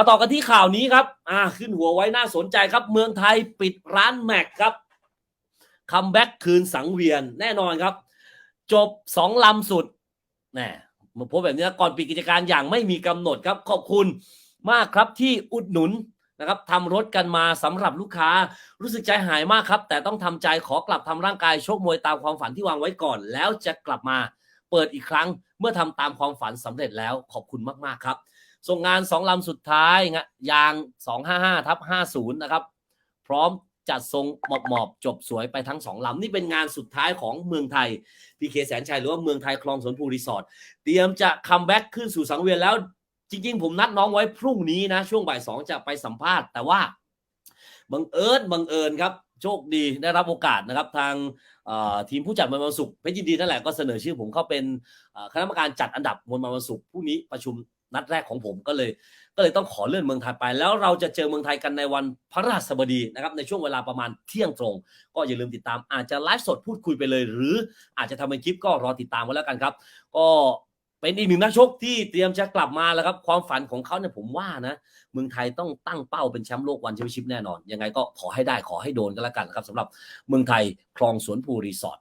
มาต่อกันที่ข่าวนี้ครับ อ่า ขึ้นหัวไว้น่าสนใจครับ เมืองไทยปิดร้านแม็กครับ คัมแบ็กคืนสังเวียนแน่นอนครับ จบสองลำสุดแหมมาพบแบบนี้ก่อนปิดกิจการอย่างไม่มีกำหนดครับ ขอบคุณมากครับที่อุดหนุนนะครับทำรถกันมาสำหรับลูกค้ารู้สึกใจหายมากครับ แต่ต้องทำใจขอกลับทำร่างกายชกมวยตามความฝันที่วางไว้ก่อน แล้วจะกลับมาเปิดอีกครั้งเมื่อทำตามความฝันสำเร็จแล้วขอบคุณมากๆครับ ส่งงานสองลำสุดท้ายงะยาง 255ทับ50 นะครับ พร้อมจัดทรงหมอบหมอบๆจบสวยไปทั้งสองลำ นี่เป็นงานสุดท้ายของเมืองไทยพีเคแสนชัยหรือว่าเมืองไทยคลองสวนภูรีสอร์ทเตรียมจะคัมแบ็กขึ้นสู่สังเวียนแล้ว จริง ๆ ผมนัดน้องไว้พรุ่งนี้นะ ช่วงบ่ายสองจะไปสัมภาษณ์ แต่ว่าบังเอิญบังเอิญครับโชคดีได้รับโอกาสนะครับทางทีมผู้จัดมวยวันศุกร์เพชรยินดีนั่นแหละก็เสนอชื่อผมเข้าเป็นคณะกรรมการจัดอันดับมวยวันศุกร์พรุ่งนี้ประชุม นัดแรกของผมก็เลย ก็เลยต้องขอเลื่อนเมืองไทยไป แล้วเราจะเจอเมืองไทยกันในวันพระราชบดีนะครับในช่วงเวลาประมาณเที่ยงตรง ก็อย่าลืมติดตามอาจจะไลฟ์สดพูดคุยไปเลย หรืออาจจะทำเป็นคลิปก็รอติดตามไว้แล้วกันครับ ก็เป็นอีกหนึ่งนักชกที่เตรียมจะกลับมาแล้วครับ ความฝันของเขาเนี่ยผมว่านะเมืองไทยต้องตั้งเป้าเป็นแชมป์โลกวันแชมเปี้ยนชิพแน่นอน ยังไงก็ขอให้ได้ขอให้โดนก็แล้วกันครับสำหรับเมืองไทยคลองสวนภูรีสอร์ท